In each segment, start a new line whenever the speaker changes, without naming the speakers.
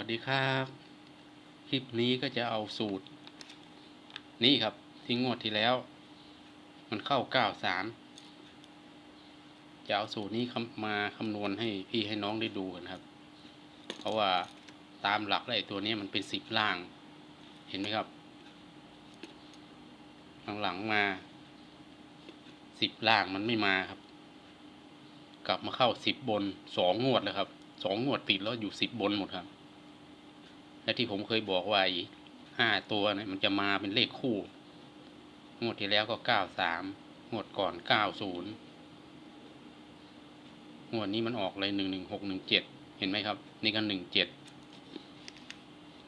วัสดีครับ คลิปนี้ก็จะเอาสูตร นี่ครับที่งวดที่แล้ว มันเข้าเก้าสามจะเอาสูตรนี้มาคำนวณให้พี่ให้น้องได้ดูกันครับ เพราะว่าตามหลักแล้วไอ้ตัวนี้มันเป็นสิบล่าง เห็นไหมครับ หลังๆมาสิบล่างมันไม่มาครับ กลับมาเข้าสิบบนสองงวดแล้วครับสองงวดติดแล้วอยู่สิบบนหมดครับ และที่ผมเคยบอกไว้ห้าตัวนี่มันจะมาเป็นเลขคู่ งวดที่แล้วก็เก้าสามงวดก่อนเก้าศูนย์งวดนี้มันออกเลยหนึ่งหนึ่งหกหนึ่งเจ็ดเห็นไหมครับ นี่ก็หนึ่งเจ็ด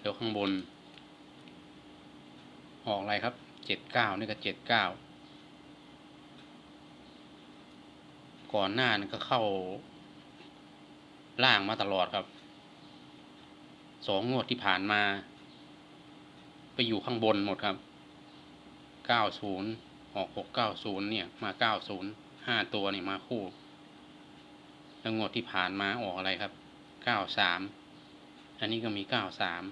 แล้วข้างบน ออกอะไรครับเจ็ดเก้านี่ก็เจ็ดเก้าก่อนหน้านั้นก็เข้าล่างมาตลอดครับ สองงวดที่ผ่านมา ไปอยู่ข้างบนหมดครับเก้าศูนย์ออกหกเก้าศูนย์เนี่ย มาเก้าศูนย์ห้าตัวนี่มาคู่แล้วงวดที่ผ่านมาออกอะไรครับเก้าสามอันนี้ก็มีเก้าสาม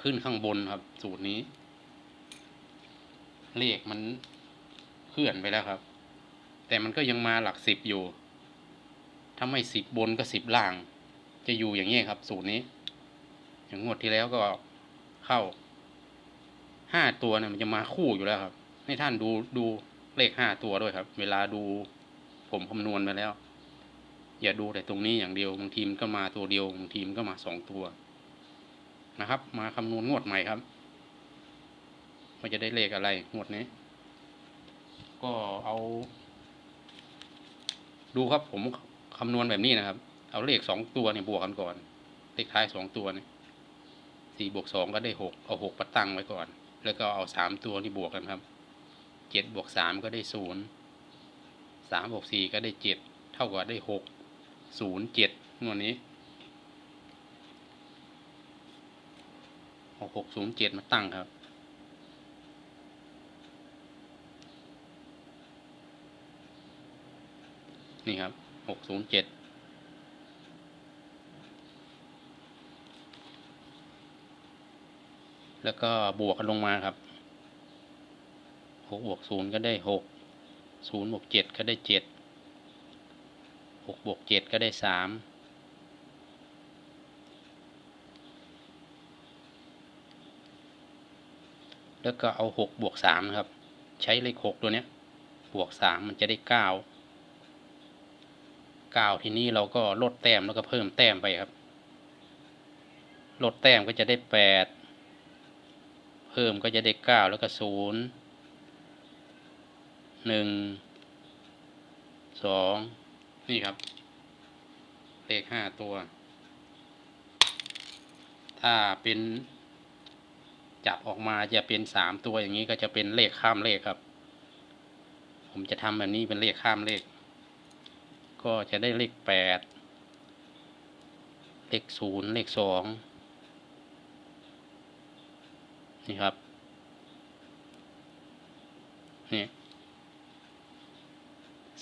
ขึ้นข้างบนครับ สูตรนี้ เลขมันเคลื่อนไปแล้วครับ แต่มันก็ยังมาหลักสิบอยู่ถ้าไม่สิบบนก็สิบล่าง จะอยู่อย่างนี้ครับ สูตรนี้ อย่างงวดที่แล้วก็เข้าห้าตัวเนี่ยมันจะมาคู่อยู่แล้วครับ ให้ท่านดูดูเลขห้าตัวด้วยครับ เวลาดูผมคำนวณไปแล้ว อย่าดูแต่ตรงนี้อย่างเดียวบางทีมก็มาตัวเดียวบางทีมก็มาสองตัวนะครับ มาคำนวณงวดใหม่ครับว่าจะได้เลขอะไรงวดนี้ ก็เอา ดูครับผมคำนวณแบบนี้นะครับ เอาเลขสองตัวเนี่ยบวกกันก่อน เลขท้ายสองตัวเนี่ย สี่บวกสองก็ได้หกเอาหกประตั้งไว้ก่อน แล้วก็เอาสามตัวนี่บวกกันครับเจ็ดบวกสามก็ได้ศูนย์สามบวกสี่ก็ได้เจ็ดเท่ากับได้หกศูนย์เจ็ดงวดนี้เอาหกศูนย์เจ็ดมาตั้งครับ นี่ครับหกศูนย์เจ็ด แล้วก็บวกกันลงมาครับหกบวกศูนย์ก็ได้หกศูนย์บวกเจ็ดก็ได้เจ็ดหกบวกเจ็ดก็ได้สามแล้วก็เอาหกบวกสามนะครับ ใช้เลขหกตัวเนี้ยบวกสามมันจะได้เก้าเก้าทีนี้เราก็ลดแต้มแล้วก็เพิ่มแต้มไปครับ ลดแต้มก็จะได้แปด พิ่มก็จะได้เก้าแล้วก็ศูนย์หนึ่งสองนี่ครับ เลขห้าตัว ถ้าเป็นจับออกมาจะเป็นสามตัวอย่างนี้ก็จะเป็นเลขข้ามเลขครับ ผมจะทำแบบนี้เป็นเลขข้ามเลข ก็จะได้เลขแปดเลขศูนย์เลขสอง นี่ครับ นี่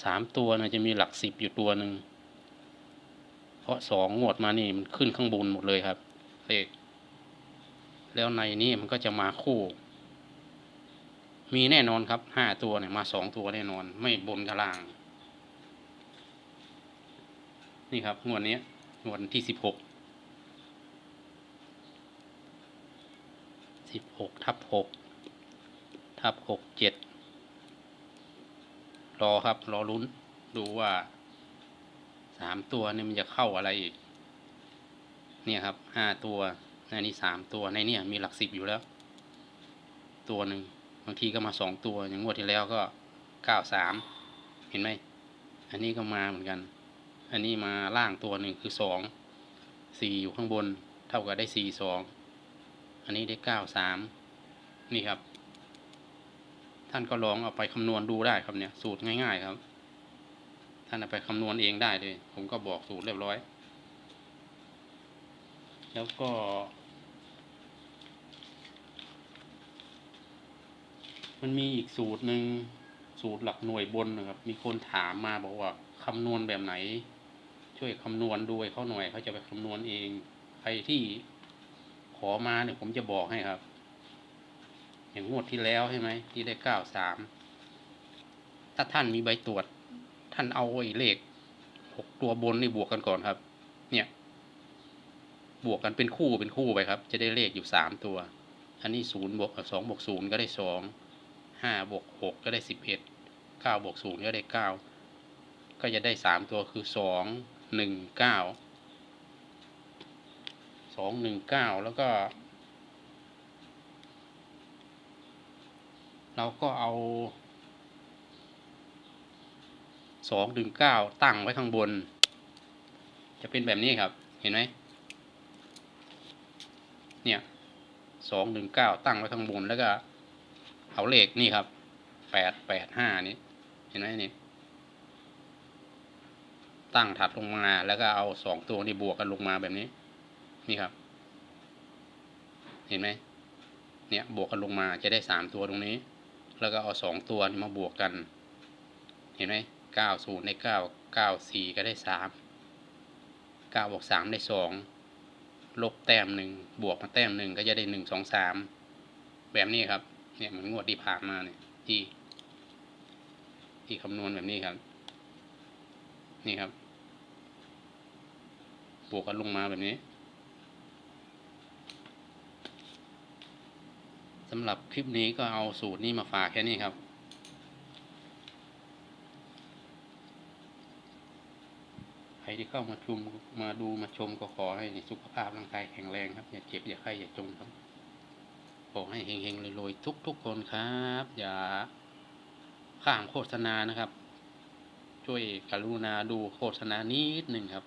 สามตัวนะจะมีหลักสิบอยู่ตัวหนึ่ง เพราะสองงวดมานี่มันขึ้นข้างบนหมดเลยครับเลขแล้วในนี้มันก็จะมาคู่ มีแน่นอนครับห้าตัวเนี่ยมาสองตัวแน่นอน ไม่บนกับล่าง นี่ครับงวดนี้งวดที่สิบหก สิบหกทับหกทับหกเจ็ดรอครับ รอลุ้นดูว่าสามตัวเนี่ยมันจะเข้าอะไรอีก เนี่ยครับห้าตัวในนี้สามตัวในเนี่ยมีหลักสิบอยู่แล้ว ตัวหนึ่งบางทีก็มาสองตัวอย่างงวดที่แล้วก็เก้าสามเห็นไหมอันนี้ก็มาเหมือนกัน อันนี้มาล่างตัวหนึ่งคือสองสี่อยู่ข้างบน เท่ากับได้สี่สอง อันนี้ได้เก้าสามนี่ครับ ท่านก็ลองเอาไปคำนวณดูได้ครับเนี่ย สูตรง่ายๆครับ ท่านเอาไปคำนวณเองได้เลย ผมก็บอกสูตรเรียบร้อย แล้วก็มันมีอีกสูตรหนึ่งสูตรหลักหน่วยบนนะครับ มีคนถามมาบอกว่าคำนวณแบบไหน ช่วยคำนวณด้วยเขาหน่อยเขาจะไปคำนวณเองใครที่ อมาเนี่ยผมจะบอกให้ครับ อย่างงวดที่แล้วใช่ไหมที่ได้เก้าสามถ้าท่านมีใบตรวจ ท่านเอาไอ้เลขหกตัวบนนี่บวกกันก่อนครับ เนี่ย บวกกันเป็นคู่เป็นคู่ไปครับ จะได้เลขอยู่สามตัว อันนี้ศูนย์บวกสองบวกศูนย์ก็ได้สองห้าบวกหกก็ได้สิบเอ็ดเก้าบวกศูนย์ก็ได้เก้าก็จะได้สามตัวคือสองหนึ่งเก้า สองหนึ่งเก้าแล้วก็ เราก็เอาสองถึงเก้าตั้งไว้ข้างบน จะเป็นแบบนี้ครับ เห็นไหมเนี่ยสองหนึ่งเก้าตั้งไว้ข้างบนแล้วก็ เอาเลขนี่ครับแปดแปดห้านี่เห็นไหมนี่ตั้งถัดลงมาแล้วก็เอาสองตัวนี่บวกกันลงมาแบบนี้ นี่ครับ เห็นไหมเนี่ยบวกกันลงมาจะได้สามตัวตรงนี้ แล้วก็เอาสองตัวนี่มาบวกกัน เห็นไหมเก้าศูนย์ได้เก้าเก้าสี่ก็ได้สามเก้าบวกสามได้สองลบแต้มหนึ่งบวกมาแต้มหนึ่งก็จะได้หนึ่งสองสามแบบนี้ครับ เนี่ยเหมือนงวดที่ผ่านมาเนี่ยที่ที่คำนวณแบบนี้ครับ นี่ครับ บวกกันลงมาแบบนี้ำหรับคลิปนี้ก็เอาสูตรนี้มาฝากแค่นี้ครับ ใครที่เข้ามาชมมาดูมาชมก็ขอให้สุขภาพร่างกายแข็งแรงครับ อย่าเจ็บอย่าไข้อย่าจนครับ ขอให้เฮงๆรวยๆทุกๆคนครับ อย่าข้ามโฆษณานะครับ ช่วยกรุณาดูโฆษณานิดหนึ่งครับ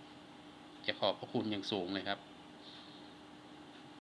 จะขอบพระคุณอย่างสูงเลยครับ